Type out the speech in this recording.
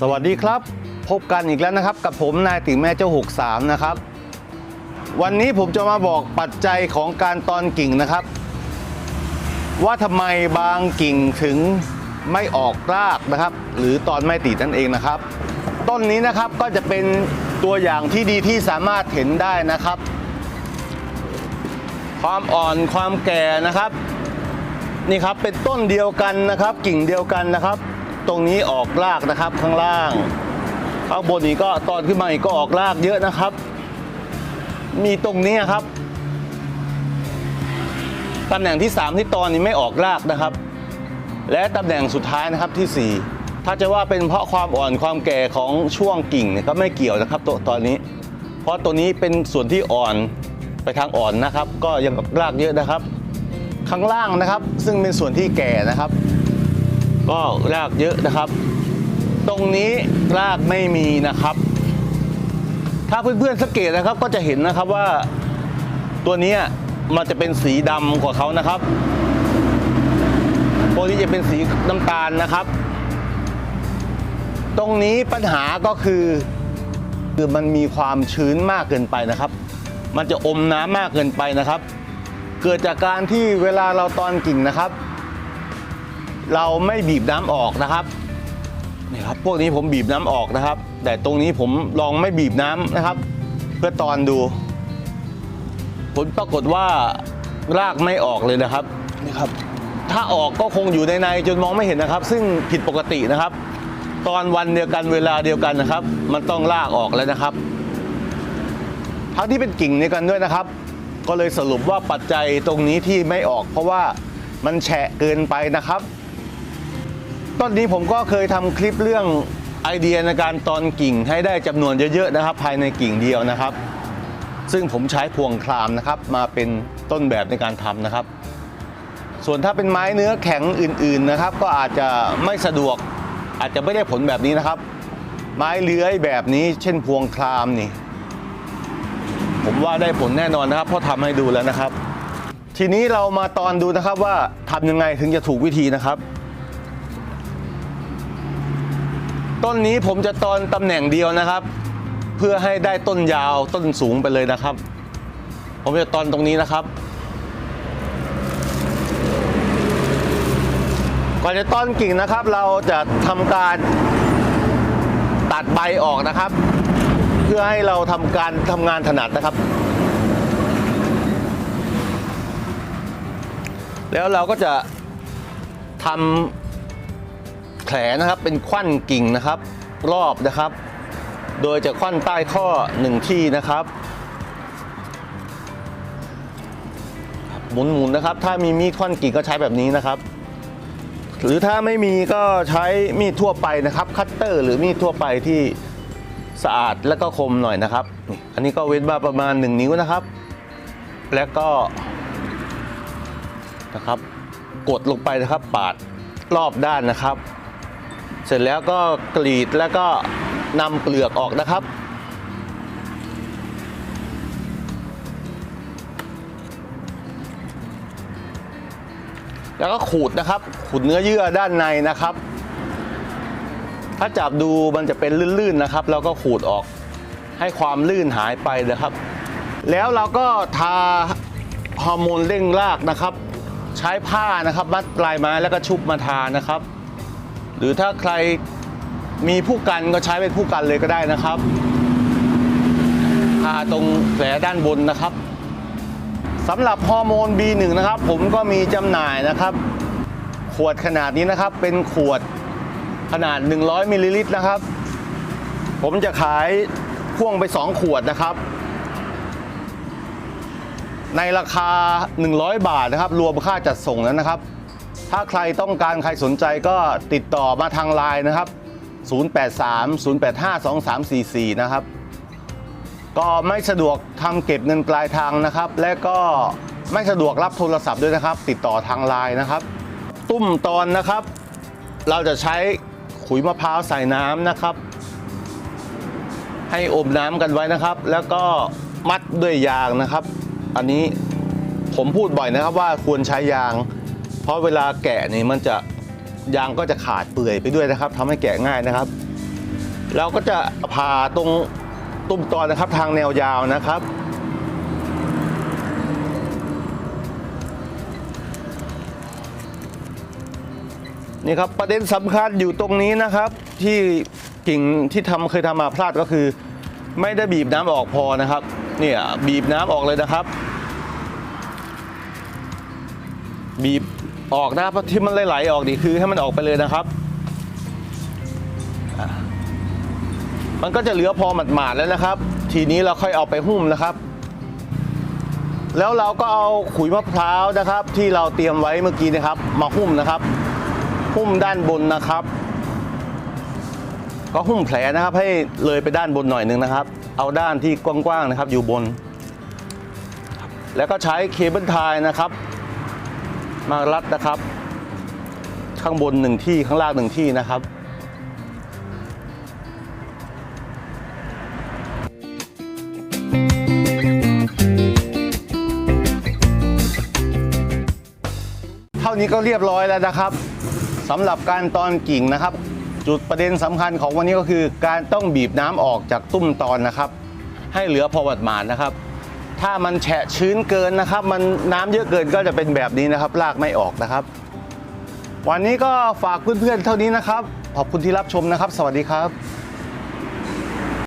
สวัสดีครับ พบกันอีกแล้วนะครับ กับผมนายติแม่เจ้า 63 นะครับ วันนี้ผมจะมาบอกปัจจัยของการตอนกิ่งนะครับ ว่าทำไมบางกิ่งถึงไม่ออกรากนะครับ หรือตอนไม่ติดนั่นเองนะครับ ต้นนี้นะครับก็จะเป็นตัวอย่างที่ดีที่สามารถเห็นได้นะครับ ความอ่อนความแก่นะครับ นี่ครับเป็นต้นเดียวกันนะครับ กิ่งเดียวกันนะครับ ตรงนี้ออกรากนะครับข้างล่างข้างบนนี้ก็ตอนขึ้นมาอีกก็ออกรากเยอะนะครับ มีตรงนี้ครับตำแหน่งที่ 3 ที่ตอนนี้ไม่ออกรากนะครับ และตำแหน่งสุดท้ายนะครับที่ 4 ถ้าจะว่าเป็นเพราะความอ่อนความแก่ของช่วงกิ่งเนี่ยก็ไม่เกี่ยวนะครับตัวตอนนี้ เพราะตัวนี้เป็นส่วนที่อ่อนไปทางอ่อนนะครับ ก็ยังรากเยอะนะครับ ข้างล่างนะครับ ซึ่งเป็นส่วนที่แก่นะครับ ก็รากเยอะนะครับ ตรงนี้รากไม่มีนะครับ ถ้าเพื่อนๆสังเกตนะครับก็จะเห็นนะครับว่าตัวนี้มันจะเป็นสีดำกว่าเขานะครับตัวนี้จะเป็นสีน้ำตาลนะครับ ตรงนี้ปัญหาก็คือคือมันมีความชื้นมากเกินไปนะครับ มันจะอมน้ำมากเกินไปนะครับ เกิดจากการที่เวลาเราตอนกิ่งนะครับ เราไม่บีบน้ำออกนะครับนี่ครับพวกนี้ผมบีบน้ำออกนะครับ แต่ตรงนี้ผมลองไม่บีบน้ำนะครับ เพื่อตอนดู ผลปรากฏว่ารากไม่ออกเลยนะครับนี่ครับ ถ้าออกก็คงอยู่ในในจนมองไม่เห็นนะครับ ซึ่งผิดปกตินะครับ ตอนวันเดียวกันเวลาเดียวกันนะครับ มันต้องลากออกแล้วนะครับทั้งที่เป็นกิ่งเดียวกันด้วยนะครับ ก็เลยสรุปว่าปัจจัยตรงนี้ที่ไม่ออก เพราะว่ามันแฉะเกินไปนะครับ ต้นนี้ผมก็เคยทำคลิปเรื่องไอเดียในการตอนกิ่งให้ได้จำนวนเยอะๆนะครับ ภายในกิ่งเดียวนะครับ ซึ่งผมใช้พวงคลามนะครับ มาเป็นต้นแบบในการทำนะครับ ส่วนถ้าเป็นไม้เนื้อแข็งอื่นๆนะครับ ก็อาจจะไม่สะดวกอาจจะไม่ได้ผลแบบนี้นะครับ ไม้เลื้อยแบบนี้ เช่นพวงคลามนี่ ผมว่าได้ผลแน่นอนนะครับ เพราะทำให้ดูแล้วนะครับ ทีนี้เรามาตอนดูนะครับว่าทำยังไงถึงจะถูกวิธีนะครับ ต้นนี้ผมจะตอนตำแหน่งเดียวนะครับ เพื่อให้ได้ต้นยาวต้นสูงไปเลยนะครับ ผมจะตอนตรงนี้นะครับ ก่อนจะต้อนกิ่งนะครับ เราจะทำการตัดใบออกนะครับ เพื่อให้เราทำการทำงานถนัดนะครับ แล้วเราก็จะทำ แผลนะครับเป็นควันกิ่งนะครับ รอบนะครับ โดยจะควันใต้ข้อหนึ่งที่นะครับหมุนๆนะครับ ถ้ามีมีดควันกิ่งก็ใช้แบบนี้นะครับ หรือถ้าไม่มีก็ใช้มีดทั่วไปนะครับ คัตเตอร์ หรือมีดทั่วไปที่สะอาดแล้วก็คมหน่อยนะครับนี่อันนี้ก็เว้นมาประมาณ 1 นิ้วนะครับ แล้วก็นะครับ กดลงไปนะครับ ปาดรอบด้านนะครับ เสร็จแล้วก็กรีดแล้วก็นำเปลือกออกนะครับ แล้วก็ขูดนะครับ ขูดเนื้อเยื่อด้านในนะครับ ถ้าจับดูมันจะเป็นลื่นๆนะครับเราก็ขูดออกให้ความลื่นหายไปนะครับ แล้วเราก็ทาฮอร์โมนเร่งรากนะครับ ใช้ผ้านะครับ มัดปลายไม้แล้วก็ชุบมาทานะครับ หรือถ้าใครมีผู้กันก็ใช้เป็นผู้กันเลยก็ได้นะครับทาตรงแผลด้านบนนะครับสำหรับฮอร์โมน B1 นะครับ ผมก็มีจำหน่ายนะครับ ขวดขนาดนี้นะครับ เป็นขวดขนาด 100มิลลิลิตรนะครับ ผมจะขายพ่วงไป 2 ขวดนะครับ ในราคา 100 บาทนะครับ รวมค่าจัดส่งแล้วนะครับ ถ้าใครต้องการใครสนใจก็ติดต่อมาทางไลน์นะครับ 083 085 2344 นะครับ ก็ไม่สะดวกทำเก็บเงินปลายทางนะครับ และก็ไม่สะดวกรับโทรศัพท์ด้วยนะครับ ติดต่อทางไลน์นะครับ ตุ้มตอนนะครับ เราจะใช้ขุยมะพร้าวใส่น้ำนะครับ ให้อมน้ำกันไว้นะครับ แล้วก็มัดด้วยยางนะครับ อันนี้ผมพูดบ่อยนะครับว่าควรใช้ยาง เพราะเวลาแกะนี่มันจะยางก็จะขาดเปื่อยไปด้วยนะครับทำให้แกะง่ายนะครับ เราก็จะผ่าตรงตุ้มตอนนะครับทางแนวยาวนะครับ นี่ครับประเด็นสำคัญอยู่ตรงนี้นะครับ ที่กิ่งที่ทำเคยทำมาพลาดก็คือ ไม่ได้บีบน้ำออกพอนะครับเนี่ยบีบน้ำออกเลยนะครับ บีบ ออกนะครับที่มันไหลๆออกนี่คือให้มันออกไปเลยนะครับมันก็จะเหลือพอหมาดๆแล้วนะครับ ทีนี้เราค่อยเอาไปหุ้มนะครับ แล้วเราก็เอาขุยมะพร้าวนะครับ ที่เราเตรียมไว้เมื่อกี้นะครับ มาหุ้มนะครับ หุ้มด้านบนนะครับ ก็หุ้มแผลนะครับ ให้เลยไปด้านบนหน่อยหนึ่งนะครับ เอาด้านที่กว้างๆนะครับ อยู่บน แล้วก็ใช้เคเบิลไทยนะครับ มารัดนะครับ ข้างบนหนึ่งที่ข้างล่างหนึ่งที่นะครับเท่านี้ก็เรียบร้อยแล้วนะครับสำหรับการตอนกิ่งนะครับ จุดประเด็นสำคัญของวันนี้ก็คือ การต้องบีบน้ำออกจากตุ้มตอนนะครับ ให้เหลือพอหวดหมาดๆนะครับ ถ้ามันแฉะชื้นเกินนะครับ มันน้ำเยอะเกินก็จะเป็นแบบนี้นะครับลากไม่ออกนะครับ วันนี้ก็ฝากเพื่อนๆเท่านี้นะครับ ขอบคุณที่รับชมนะครับ สวัสดีครับ